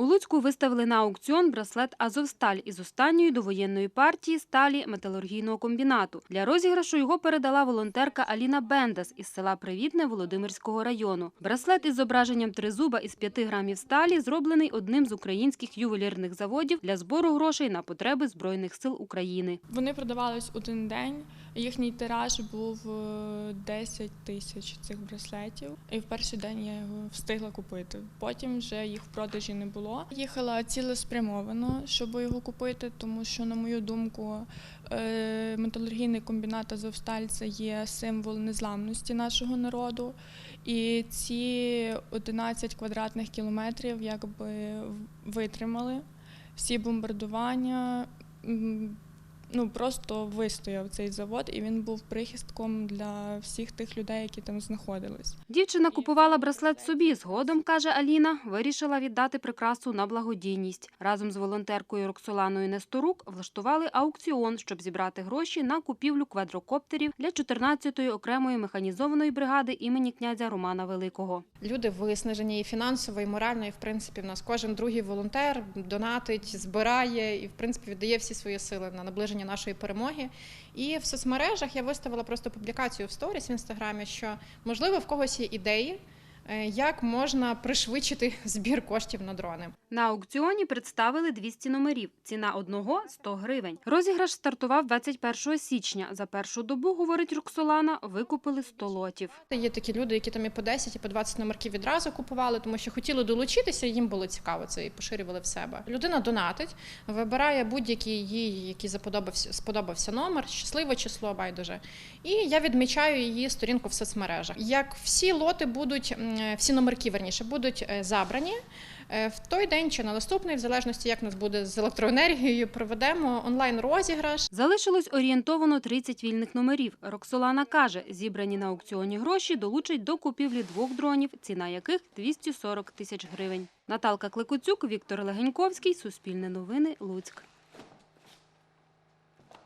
У Луцьку виставили на аукціон браслет Азовсталь із останньої довоєнної партії сталі металургійного комбінату. Для розіграшу його передала волонтерка Аліна Бендас із села Привітне Володимирського району. Браслет із зображенням тризуба із 5 грамів сталі зроблений одним з українських ювелірних заводів для збору грошей на потреби Збройних сил України. Вони продавались один день. Їхній тираж був е, 10 тисяч цих браслетів. І в перший день я його встигла купити. Потім вже їх в продажі не було. Їхала цілеспрямовано, щоб його купити, тому що, на мою думку, е, металургійний комбінат Азовсталь це є символ незламності нашого народу. І ці 11 квадратних кілометрів якби витримали всі бомбардування. Ну просто вистояв цей завод, і він був прихистком для всіх тих людей, які там знаходились. Дівчина купувала браслет собі. Згодом, каже Аліна, вирішила віддати прикрасу на благодійність. Разом з волонтеркою Роксоланою Несторук влаштували аукціон, щоб зібрати гроші на купівлю квадрокоптерів для 14-ї окремої механізованої бригади імені князя Романа Великого. Люди виснажені і фінансово, і морально, і в принципі в нас кожен другий волонтер донатить, збирає і в принципі віддає всі свої сили на наближення нашої перемоги. І в соцмережах я виставила просто публікацію в сторіс в інстаграмі, що можливо в когось є ідеї, як можна пришвидшити збір коштів на дрони. На аукціоні представили 200 номерів. Ціна одного – 100 гривень. Розіграш стартував 21 січня. За першу добу, говорить Роксолана, викупили 100 лотів. Є такі люди, які там і по 10, і по 20 номерків відразу купували, тому що хотіли долучитися, їм було цікаво це і поширювали в себе. Людина донатить, вибирає будь-який їй, який заподобався сподобався номер, щасливе число, байдуже. І я відмічаю її сторінку в соцмережах. Як всі лоти будуть, всі номерки верніше будуть е, забрані. е, В той день чи на наступний, в залежності як нас буде з електроенергією, проведемо онлайн розіграш. Залишилось орієнтовано 30 вільних номерів. Роксолана каже, зібрані на аукціоні гроші долучать до купівлі двох дронів, ціна яких 240 тисяч гривень. Наталка Кликуцюк, Віктор Легеньковський, Суспільне новини, Луцьк.